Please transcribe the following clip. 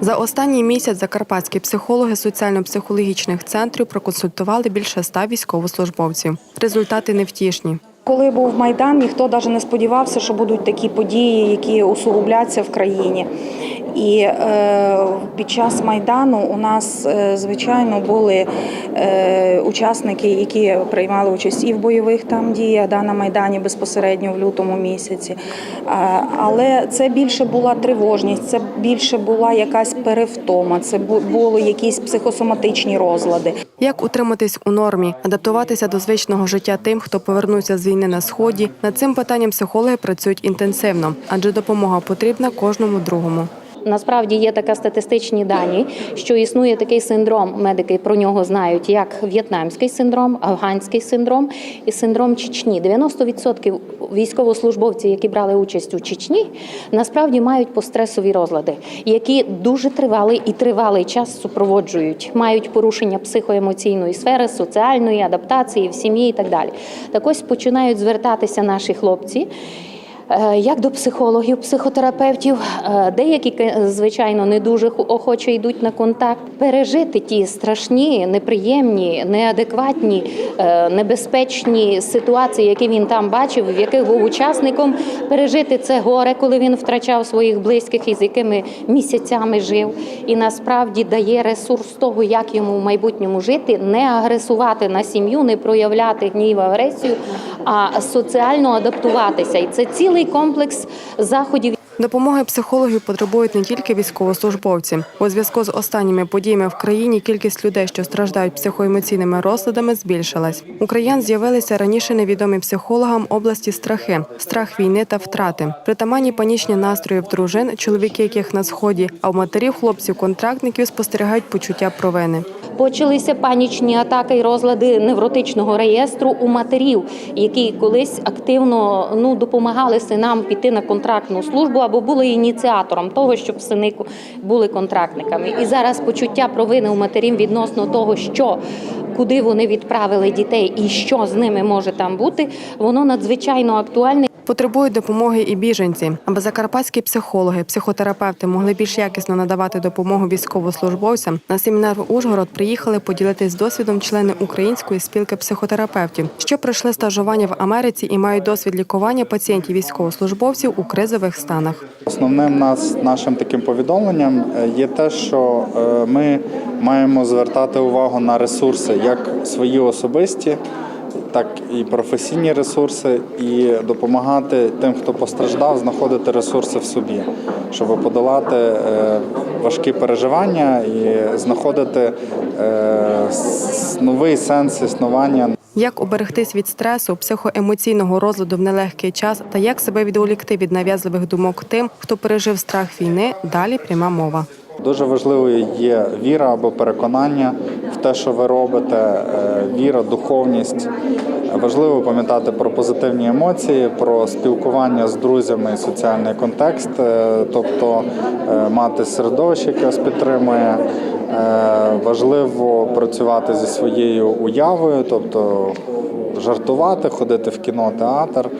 За останній місяць закарпатські психологи соціально-психологічних центрів проконсультували більше ста військовослужбовців. Результати невтішні. Коли був майдан, ніхто навіть не сподівався, що будуть такі події, які усугубляться в країні. І е, під час майдану у нас, е, звичайно, були е, учасники, які приймали участь і в бойових там діях да, на майдані безпосередньо в лютому місяці. Але це більше була тривожність, це більше була якась перевтома, це бу- були якісь психосоматичні розлади. Як утриматись у нормі, адаптуватися до звичного життя тим, хто повернувся з війни на сході. Над цим питанням психологи працюють інтенсивно, адже допомога потрібна кожному другому. Насправді є така статистичні дані, що існує такий синдром. Медики про нього знають як в'єтнамський синдром, афганський синдром і синдром Чечні. 90% військовослужбовців, які брали участь у Чечні, насправді мають постресові розлади, які дуже тривалий і тривалий час супроводжують, мають порушення психоемоційної сфери, соціальної адаптації в сім'ї і так далі. Так ось починають звертатися наші хлопці. Е, Як до психологів, психотерапевтів, Е, деякі, звичайно, не дуже охоче йдуть на контакт. Пережити ті страшні, неприємні, неадекватні, е, небезпечні ситуації, які він там бачив, в яких був учасником, пережити це горе, коли він втрачав своїх близьких і з якими місяцями жив. І насправді дає ресурс того, як йому в майбутньому жити, не агресувати на сім'ю, не проявляти гнів, агресію, а соціально адаптуватися. І це цілий комплекс заходів. Допомоги психологів потребують не тільки військовослужбовці. У зв'язку з останніми подіями в країні кількість людей, що страждають психоемоційними розладами, збільшилась. У краян з'явилися раніше невідомі психологам області страхи, страх війни та втрати. Притаманні панічні настрої в дружин, чоловіки яких на сході, а в матерів хлопців-контрактників спостерігають почуття провини. Почалися панічні атаки і розлади невротичного реєстру у матерів, які колись активно ну допомагали синам піти на контрактну службу або були ініціатором того, щоб сини були контрактниками. І зараз почуття провини у матерів відносно того, що куди вони відправили дітей і що з ними може там бути, воно надзвичайно актуальне. Потребують допомоги і біженці, аби закарпатські психологи, психотерапевти могли більш якісно надавати допомогу військовослужбовцям. На семінар в Ужгород приїхали поділитись досвідом члени української спілки психотерапевтів, що пройшли стажування в Америці і мають досвід лікування пацієнтів військовослужбовців у кризових станах. Основним нас нашим таким повідомленням е, є те, що е, ми маємо звертати увагу на ресурси, як свої особисті, так і професійні ресурси, і допомагати тим, хто постраждав, знаходити ресурси в собі, щоб подолати е, важкі переживання і знаходити е, новий сенс існування. Як уберегтись від стресу, психоемоційного розладу в нелегкий час та як себе відволікти від нав'язливих думок тим, хто пережив страх війни, далі пряма мова. Дуже важливою є віра або переконання те, що ви робите, е, віра, духовність. Важливо пам'ятати про позитивні емоції, про спілкування з друзями соціальний контекст, е, тобто е, мати середовище, яке вас підтримує. Важливо працювати зі своєю уявою, тобто жартувати, ходити в кіно, театр.